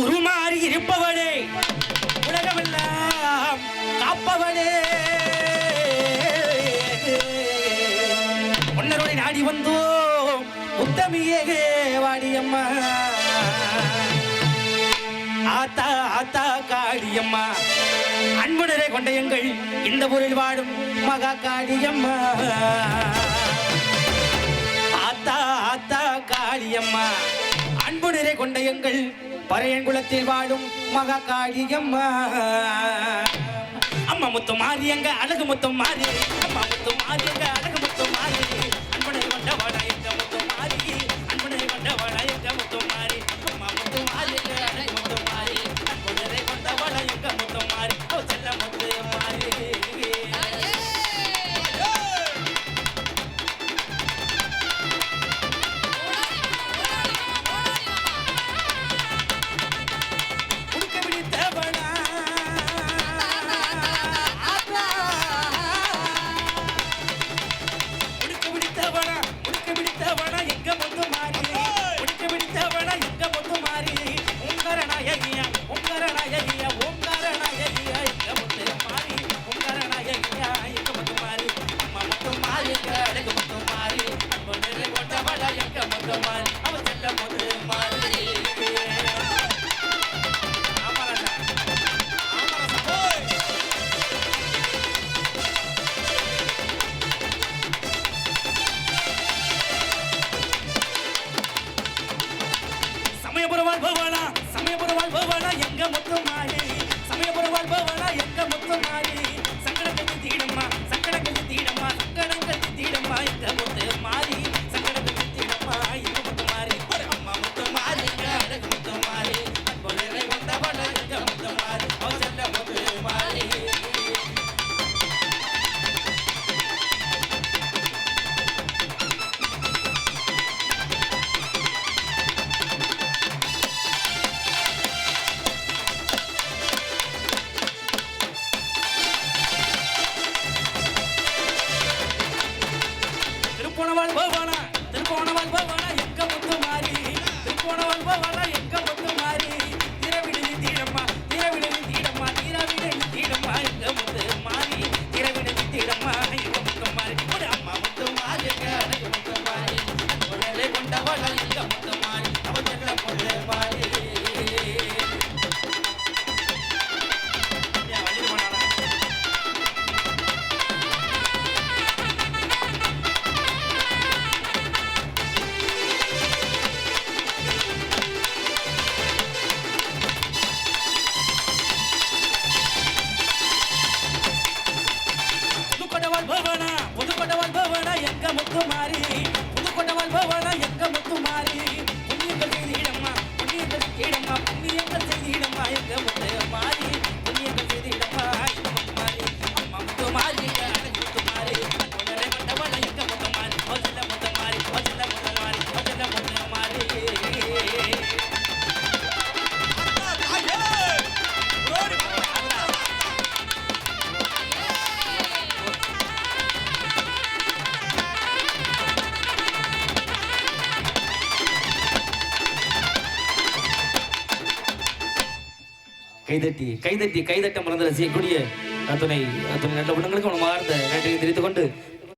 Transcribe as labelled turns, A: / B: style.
A: உருமாறி இருப்பவளே. உலகமெல்லாம் காப்பவளே. உன்னருடைய நாடி வந்தோம். உத்தமியே வாடியம்மா. ஆத்தா ஆத்தா காளியம்மா. அன்புடரே கொண்ட எங்கள் இந்த ஊரில் வாடும் மகா காளியம்மா. ஆத்தா ஆத்தா காளியம்மா. அன்புடரே கொண்ட பறையங்குளத்தில் வாழும் மகா காளியம்மா அம்மா முத்தம் மாறி எங்க அழகு முத்தம் மாறி. எங்க முத்து மாலை சமயபுரம் வாழ்பவனா எங்க முத்து 五万完了 meu. கைதட்டி கைதட்டி கைதட்ட மறந்து ரசிக்கக்கூடிய அத்தனை அத்தனை நல்ல குணங்களுக்கு உணவார்ந்த நன்றியை தெரிவித்துக் கொண்டு